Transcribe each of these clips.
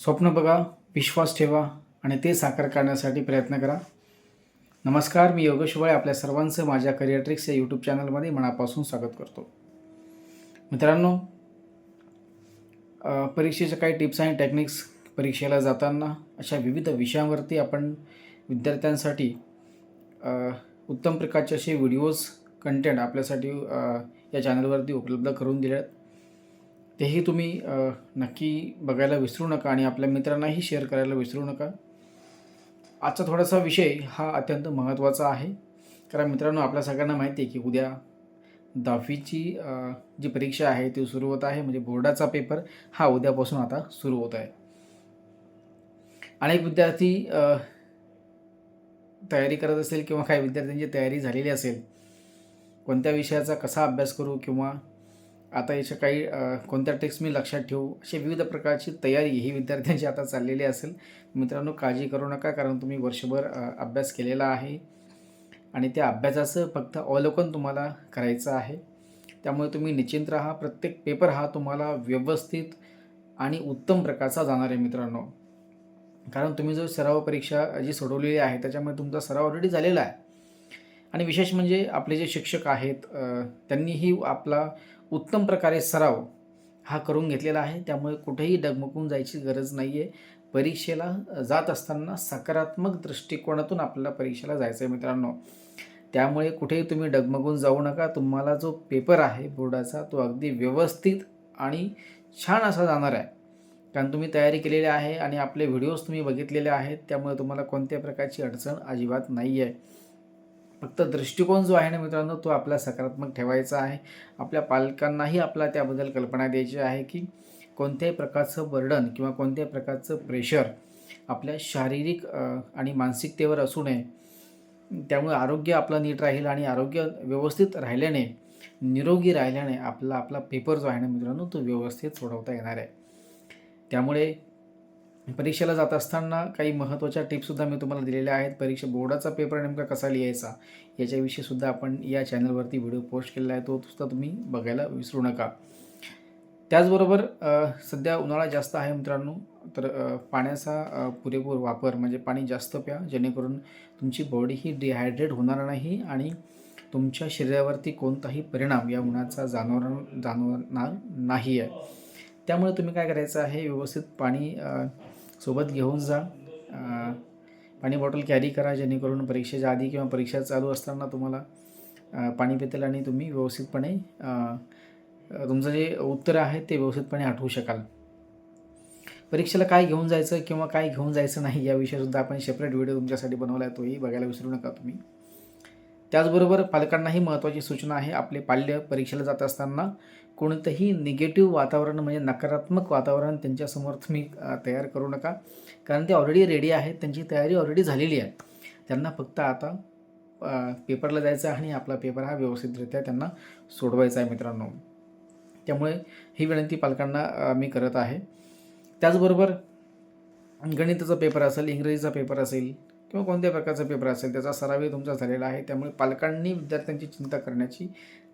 स्वप्न बघा विश्वास ठेवा आणि ते साकार करण्यासाठी प्रयत्न करा. नमस्कार मी योगेश वळे आपल्या सर्वांचं माझ्या करिअर ट्रिक्स या यूट्यूब चॅनलमध्ये मनापासून स्वागत करतो. मित्रांनो परीक्षेच्या काही टिप्स आणि टेक्निक्स परीक्षेला जाताना अशा विविध विषयांवरती आपण विद्यार्थ्यांसाठी उत्तम प्रकारचे असे व्हिडिओज कंटेंट आपल्यासाठी या चॅनलवरती उपलब्ध करून दिले आहेत तेही तुम्ही नक्की बघायला विसरू नका आणि आपल्या मित्रांनाही शेअर करायला विसरू नका. आजचा थोडासा विषय हा अत्यंत महत्त्वाचा आहे. कारण मित्रांनो आपल्या सगळ्यांना माहिती आहे की उद्या दहावीची जी परीक्षा आहे ती सुरू होत आहे. म्हणजे बोर्डाचा पेपर हा उद्यापासून आता सुरू होत आहे. अनेक विद्यार्थी तयारी करत असेल किंवा काही विद्यार्थ्यांची तयारी झालेली असेल कोणत्या विषयाचा कसा अभ्यास करू किंवा आता याच्या काही कोणत्या टेक्स मी लक्षात ठेवू? अशी विविध प्रकारची तयारी ही विद्यार्थ्यांची आता चाललेली असेल. मित्रांनो काळजी करू नका कारण तुम्ही वर्षभर अभ्यास केलेला आहे. आणि त्या अभ्यासाचं फक्त अवलोकन तुम्हाला करायचं आहे. त्यामुळे तुम्ही निश्चिंत राहा. प्रत्येक पेपर हा तुम्हाला व्यवस्थित आणि उत्तम प्रकारचा जाणार आहे मित्रांनो. कारण तुम्ही जो सराव परीक्षा जी सोडवलेली आहे त्याच्यामुळे तुमचा सराव ऑलरेडी झालेला आहे. आणि विशेष म्हणजे आपले जे शिक्षक आहेत त्यांनीही आपला उत्तम प्रकारे सराव हा करून घेतलेला आहे. त्यामुळे कुठेही डगमगून जायची गरज नाही आहे परीक्षेला जात असताना सकारात्मक दृष्टिकोनातून आपल्याला परीक्षेला जायचं आहे मित्रांनो. त्यामुळे कुठेही तुम्ही डगमगून जाऊ नका. तुम्हाला जो पेपर आहे बोर्डाचा तो अगदी व्यवस्थित आणि छान असा जाणार आहे. कारण तुम्ही तयारी केलेली आहे आणि आपले व्हिडिओज तुम्ही बघितलेले आहेत. त्यामुळे तुम्हाला कोणत्या प्रकारची अडचण अजिबात नाही आहे फक्त दृष्टिकोन जो आहे ना मित्रांनो तो आपला सकारात्मक ठेवायचा आहे. आपल्या पालकांनाही आपला त्याबद्दल कल्पना द्यायची आहे की कोणत्याही प्रकारचं बर्डन किंवा कोणत्याही प्रकारचं प्रेशर आपल्या शारीरिक आणि मानसिकतेवर असू नये. त्यामुळे आरोग्य आपलं नीट राहील आणि आरोग्य व्यवस्थित राहिल्याने निरोगी राहिल्याने आपला आपला पेपर जो आहे ना मित्रांनो तो व्यवस्थित सोडवता येणार आहे. त्यामुळे परीक्षेला जात असताना काही महत्त्वाच्या टिप्ससुद्धा मी तुम्हाला दिलेल्या आहेत. परीक्षा बोर्डाचा पेपर नेमका कसा लिहायचा याच्याविषयीसुद्धा आपण या चॅनलवरती व्हिडिओ पोस्ट केलेला आहे तो सुद्धा तुम्ही बघायला विसरू नका. त्याचबरोबर सध्या उन्हाळा जास्त आहे मित्रांनो तर पाण्याचा पुरेपूर वापर म्हणजे पाणी जास्त प्या जेणेकरून तुमची बॉडी ही डिहायड्रेट होणार नाही आणि तुमच्या शरीरावरती कोणताही परिणाम या उन्हाचा जाणवणार जाणवणार नाही आहे त्यामुळे तुम्ही काय करायचं आहे व्यवस्थित पाणी सोबत घेऊन जा. पाणी बॉटल कॅरी करा जेणेकरून परीक्षेच्या आधी किंवा परीक्षा चालू असताना तुम्हाला पाणी पितेल आणि तुम्ही व्यवस्थितपणे तुमचं जे उत्तर आहे ते व्यवस्थितपणे आठवू शकाल. परीक्षेला काय घेऊन जायचं किंवा काय घेऊन जायचं नाही याविषयीसुद्धा आपण सेपरेट व्हिडिओ तुमच्यासाठी बनवला आहे तोही बघायला विसरू नका तुम्ही. त्याचबरोबर पालकांनाही महत्त्वाची सूचना आहे आपले पाल्य परीक्षेला जात असताना कोणतंही निगेटिव्ह वातावरण म्हणजे नकारात्मक वातावरण त्यांच्यासमोर तुम्ही तयार करू नका. कारण ते ऑलरेडी रेडी आहेत त्यांची तयारी ऑलरेडी झालेली आहे. त्यांना फक्त आता पेपरला जायचं आहे आणि आपला पेपर हा व्यवस्थितरित्या त्यांना सोडवायचा आहे मित्रांनो. त्यामुळे ही विनंती पालकांना मी करत आहे. त्याचबरोबर गणिताचा पेपर असेल इंग्रजीचा पेपर असेल किंवा कोणत्या प्रकारचा पेपर असेल त्याचा सरावही तुमचा झालेला आहे. त्यामुळे पालकांनी विद्यार्थ्यांची चिंता करण्याची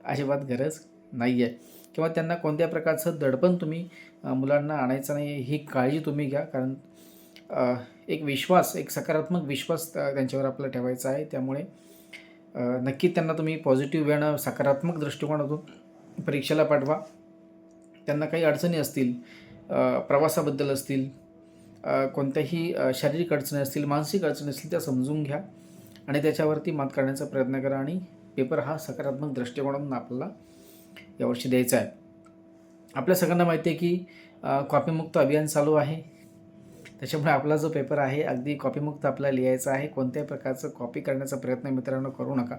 अजिबात गरज नाही आहे किंवा त्यांना कोणत्या प्रकारचं दडपण तुम्ही मुलांना आणायचं नाही आहे ही काळजी तुम्ही घ्या. कारण एक विश्वास एक सकारात्मक विश्वास त्यांच्यावर आपला ठेवायचा आहे. त्यामुळे नक्की त्यांना तुम्ही पॉझिटिव्ह वेळानं सकारात्मक दृष्टिकोनातून परीक्षेला पाठवा. त्यांना काही अडचणी असतील प्रवासाबद्दल असतील कोणत्याही शारीरिक अडचणी असतील मानसिक अडचणी असतील त्या समजून घ्या. आणि त्याच्यावरती मात करण्याचा प्रयत्न करा आणि पेपर हा सकारात्मक दृष्टिकोनातून आपल्याला यावर्षी द्यायचा आहे. आपल्या सगळ्यांना माहिती आहे की कॉपीमुक्त अभियान चालू आहे. त्याच्यामुळे आपला जो पेपर आहे अगदी कॉपीमुक्त आपला लिहायचा आहे. कोणत्याही प्रकारचं कॉपी करण्याचा प्रयत्न मित्रांनो करू नका.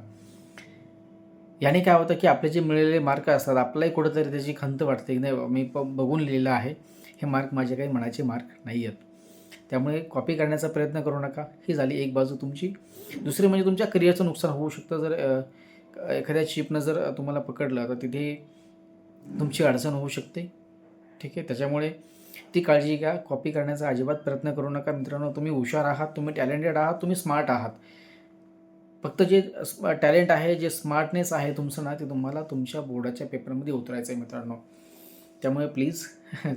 याने काय होतं की आपले जे मिळालेले मार्क असतात आपलाही कुठंतरी त्याची खंत वाटते की नाही मी प बघून लिहिलेलं आहे. हे मार्क माझे काही मनाचे मार्क नाही आहेत त्यामुळे कॉपी करण्याचा प्रयत्न करू नका. ही झाली एक बाजू तुमची. दुसरी म्हणजे तुमच्या करिअरचं नुकसान होऊ शकतं. जर एखाद्या चिपनं जर तुम्हाला पकडलं तर तिथे तुमची अडचण होऊ शकते. ठीक आहे? त्याच्यामुळे ती काळजी घ्या. कॉपी करण्याचा अजिबात प्रयत्न करू नका. मित्रांनो तुम्ही हुशार आहात. तुम्ही टॅलेंटेड आहात. तुम्ही स्मार्ट आहात. फक्त जे टॅलेंट आहे जे स्मार्टनेस आहे तुमचं ना ते तुम्हाला तुमच्या बोर्डाच्या पेपरमध्ये उतरायचं आहे मित्रांनो. त्यामुळे प्लीज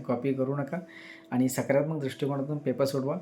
कॉपी करू नका. आणि सकारात्मक दृष्टिकोनातून पेपर सोडवा.